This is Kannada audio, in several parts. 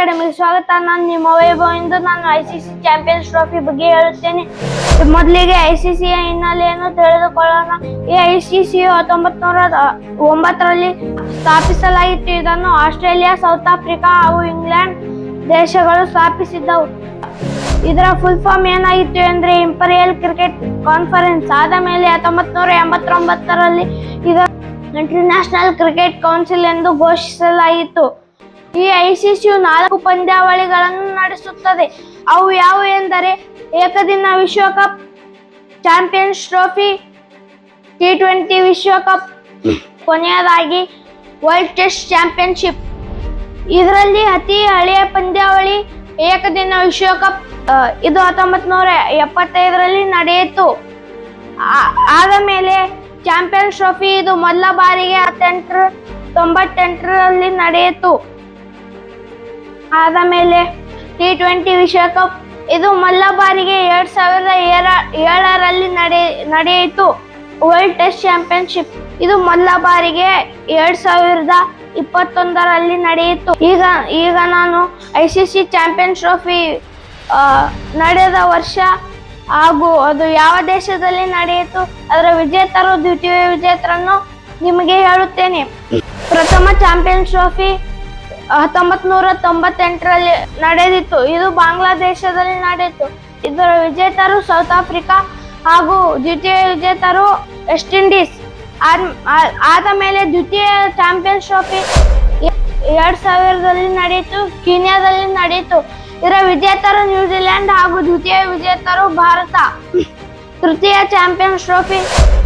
ಅಕಾಡೆಮಿಗೆ ಸ್ವಾಗತ. ನಾನು ನಿಮ್ಮ ವೈಭವ್ ಇಂದು ನಾನು I C C champions trophy ಬಗ್ಗೆ ಹೇಳುತ್ತೇನೆ. ಮೊದಲಿಗೆ ಐ ಸಿ ಸಿಯ ಹಿನ್ನೆಲೆಯನ್ನು ತಿಳಿದುಕೊಳ್ಳೋಣ. ಈ ಸಿ ಹತ್ತೊಂಬತ್ತು ನೂರ ಒಂಬತ್ತರಲ್ಲಿ ಸ್ಥಾಪಿಸಲಾಗಿತ್ತು ಇದನ್ನು ಆಸ್ಟ್ರೇಲಿಯಾ, ಸೌತ್ ಆಫ್ರಿಕಾ ಹಾಗೂ ಇಂಗ್ಲೆಂಡ್ ದೇಶಗಳು ಸ್ಥಾಪಿಸಿದ್ದವು. ಇದರ ಫುಲ್ ಫಾರ್ಮ್ ಏನಾಗಿತ್ತು ಅಂದ್ರೆ ಇಂಪೀರಿಯಲ್ ಕ್ರಿಕೆಟ್ ಕಾನ್ಫರೆನ್ಸ್ ಆದ ಮೇಲೆ ಹತ್ತೊಂಬತ್ತು ನೂರ ಎಂಬತ್ತೊಂಬತ್ತರಲ್ಲಿ ಇದರ ಇಂಟರ್ನ್ಯಾಷನಲ್ ಕ್ರಿಕೆಟ್ ಕೌನ್ಸಿಲ್ ಎಂದು ಘೋಷಿಸಲಾಯಿತು. ಈ ಐಸಿಸಿಯು ನಾಲ್ಕು ಪಂದ್ಯಾವಳಿಗಳನ್ನು ನಡೆಸುತ್ತದೆ. ಅವು ಯಾವುವು ಎಂದರೆ ಏಕದಿನ ವಿಶ್ವಕಪ್, ಚಾಂಪಿಯನ್ಸ್ ಟ್ರೋಫಿ ಟಿ ಟ್ವೆಂಟಿ ವಿಶ್ವಕಪ್, ಕೊನೆಯದಾಗಿ ವರ್ಲ್ಡ್ ಟೆಸ್ಟ್ ಚಾಂಪಿಯನ್ಶಿಪ್. ಇದರಲ್ಲಿ ಅತಿ ಹಳೆಯ ಪಂದ್ಯಾವಳಿ ಏಕದಿನ ವಿಶ್ವಕಪ್ ಇದು ಹತ್ತೊಂಬತ್ ನೂರ ಎಪ್ಪತ್ತೈದರಲ್ಲಿ ನಡೆಯಿತು. ಆದ ಮೇಲೆ ಚಾಂಪಿಯನ್ಸ್ ಟ್ರೋಫಿ ಇದು ಮೊದಲ ಬಾರಿಗೆ ಹತ್ತೆಂಟರ ತೊಂಬತ್ತೆಂಟರಲ್ಲಿ ನಡೆಯಿತು. ಆದ ಮೇಲೆ ಟಿ ಟ್ವೆಂಟಿ ವಿಶ್ವಕಪ್ ಇದು ಮೊದಲ ಬಾರಿಗೆ ಎರಡ್ ಸಾವಿರದ ಏಳರಲ್ಲಿ ನಡೆ, ನಡೆಯಿತು. ವರ್ಲ್ಡ್ ಟೆಸ್ಟ್ ಚಾಂಪಿಯನ್ಶಿಪ್ ಇದು ಮೊದಲ ಬಾರಿಗೆ ಎರಡ್ ಸಾವಿರದ ಇಪ್ಪತ್ತೊಂದರಲ್ಲಿ ನಡೆಯಿತು. ಈಗ ಈಗ ನಾನು I C C champion trophy ನಡೆದ ವರ್ಷ ಹಾಗೂ ಅದು ಯಾವ ದೇಶದಲ್ಲಿ ನಡೆಯಿತು, ಅದರ ವಿಜೇತರು, ದ್ವಿತೀಯ ವಿಜೇತರನ್ನು ನಿಮಗೆ ಹೇಳುತ್ತೇನೆ. ಪ್ರಥಮ ಚಾಂಪಿಯನ್ ಟ್ರೋಫಿ ಹತ್ತೊಂಬತ್ ನೂರ ತೊಂಬತ್ತೆಂಟರಲ್ಲಿ ನಡೆದಿತ್ತು. ಇದು ಬಾಂಗ್ಲಾದೇಶದಲ್ಲಿ ನಡೆಯಿತು. ಇದರ ವಿಜೇತರು ಸೌತ್ ಆಫ್ರಿಕಾ ಹಾಗೂ ದ್ವಿತೀಯ ವಿಜೇತರು ವೆಸ್ಟ್ ಇಂಡೀಸ್. ಆದ್- ಮೇಲೆ ದ್ವಿತೀಯ ಚಾಂಪಿಯನ್ಸ್ ಟ್ರೋಫಿ ಎರಡ್ ಸಾವಿರದಲ್ಲಿ ನಡೆಯಿತು, ಕೀನ್ಯಾದಲ್ಲಿ ನಡೆಯಿತು. ಇದರ ವಿಜೇತರು ನ್ಯೂಜಿಲೆಂಡ್ ಹಾಗೂ ದ್ವಿತೀಯ ವಿಜೇತರು ಭಾರತ. ತೃತೀಯ ಚಾಂಪಿಯನ್ಸ್ ಟ್ರೋಫಿ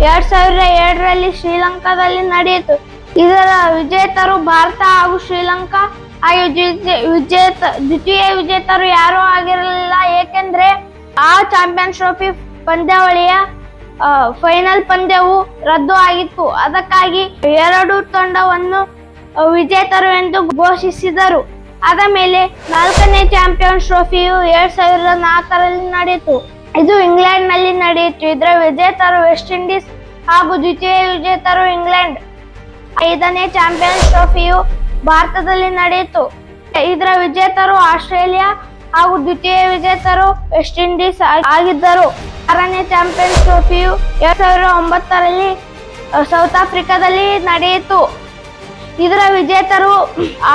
ಎರಡ್ ಸಾವಿರದ ಎರಡರಲ್ಲಿ ಶ್ರೀಲಂಕಾದಲ್ಲಿ ನಡೆಯಿತು. ಇದರ ವಿಜೇತರು ಭಾರತ ಹಾಗೂ ಶ್ರೀಲಂಕಾ. ಹಾಗೆ ವಿಜೇತ ದ್ವಿತೀಯ ವಿಜೇತರು ಯಾರೂ ಆಗಿರಲಿಲ್ಲ. ಏಕೆಂದ್ರೆ ಆ ಚಾಂಪಿಯನ್ಸ್ ಟ್ರೋಫಿ ಪಂದ್ಯಾವಳಿಯ ಫೈನಲ್ ಪಂದ್ಯವು ರದ್ದು ಆಗಿತ್ತು. ಅದಕ್ಕಾಗಿ ಎರಡು ತಂಡವನ್ನು ವಿಜೇತರು ಎಂದು ಘೋಷಿಸಿದರು. ಅದ ಮೇಲೆ ನಾಲ್ಕನೇ ಚಾಂಪಿಯನ್ಸ್ ಟ್ರೋಫಿಯು ಎರಡ್ ಸಾವಿರದ ನಾಲ್ಕರಲ್ಲಿ ನಡೆಯಿತು. ಇದು ಇಂಗ್ಲೆಂಡ್ನಲ್ಲಿ ನಡೆಯಿತು. ಇದರ ವಿಜೇತರು ವೆಸ್ಟ್ ಇಂಡೀಸ್ ಹಾಗೂ ದ್ವಿತೀಯ ವಿಜೇತರು ಇಂಗ್ಲೆಂಡ್. ಐದನೇ ಚಾಂಪಿಯನ್ಸ್ ಟ್ರೋಫಿಯು ಭಾರತದಲ್ಲಿ ನಡೆಯಿತು. ಇದರ ವಿಜೇತರು ಆಸ್ಟ್ರೇಲಿಯಾ ಹಾಗೂ ದ್ವಿತೀಯ ವಿಜೇತರು ವೆಸ್ಟ್ ಇಂಡೀಸ್ ಆಗಿದ್ದರು. ಆರನೇ ಚಾಂಪಿಯನ್ಸ್ ಟ್ರೋಫಿಯು ಎರಡ್ ಸಾವಿರದ ಒಂಬತ್ತರಲ್ಲಿ ಸೌತ್ ಆಫ್ರಿಕಾದಲ್ಲಿ ನಡೆಯಿತು. ಇದರ ವಿಜೇತರು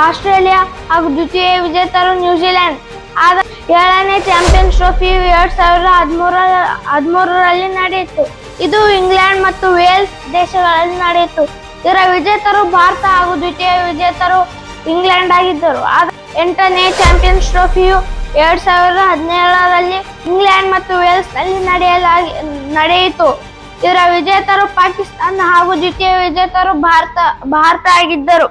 ಆಸ್ಟ್ರೇಲಿಯಾ ಹಾಗೂ ದ್ವಿತೀಯ ವಿಜೇತರು ನ್ಯೂಜಿಲೆಂಡ್. ಆದ ಏಳನೇ ಚಾಂಪಿಯನ್ಸ್ ಟ್ರೋಫಿ ಎರಡ್ ಸಾವಿರದ ಹದಿಮೂರ ಹದಿಮೂರರಲ್ಲಿ ನಡೆಯಿತು. ಇದು ಇಂಗ್ಲೆಂಡ್ ಮತ್ತು ವೇಲ್ಸ್ ದೇಶಗಳಲ್ಲಿ ನಡೆಯಿತು. ಇದರ ವಿಜೇತರು ಭಾರತ ಹಾಗೂ ದ್ವಿತೀಯ ವಿಜೇತರು ಇಂಗ್ಲೆಂಡ್ ಆಗಿದ್ದರು. ಎಂಟನೇ ಚಾಂಪಿಯನ್ಸ್ ಟ್ರೋಫಿಯು ಎರಡ್ ಸಾವಿರದ ಹದಿನೇಳರಲ್ಲಿ ಇಂಗ್ಲೆಂಡ್ ಮತ್ತು ವೇಲ್ಸ್ನಲ್ಲಿ ನಡೆಯಲಾಗಿ ನಡೆಯಿತು. ಇದರ ವಿಜೇತರು ಪಾಕಿಸ್ತಾನ ಹಾಗೂ ದ್ವಿತೀಯ ವಿಜೇತರು ಭಾರತ ಭಾರತ ಆಗಿದ್ದರು.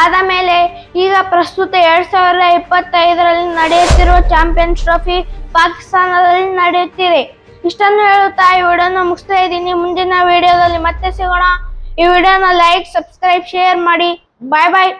ಆದ ಮೇಲೆ ಈಗ ಪ್ರಸ್ತುತ ಎರಡ್ ಸಾವಿರದ ಇಪ್ಪತ್ತೈದರಲ್ಲಿ ನಡೆಯುತ್ತಿರುವ ಚಾಂಪಿಯನ್ಸ್ ಟ್ರೋಫಿ ಪಾಕಿಸ್ತಾನದಲ್ಲಿ ನಡೆಯುತ್ತಿದೆ. ಇಷ್ಟನ್ನು ಹೇಳುತ್ತಾ ಈ ವಿಡಿಯೋನ ಮುಗಿಸ್ತಾ ಇದ್ದೀನಿ. ಮುಂದಿನ ವಿಡಿಯೋದಲ್ಲಿ ಮತ್ತೆ ಸಿಗೋಣ. ಈ ವಿಡಿಯೋನ ಲೈಕ್ ಸಬ್ಸ್ಕ್ರೈಬ್ ಶೇರ್ ಮಾಡಿ. ಬಾಯ್ ಬಾಯ್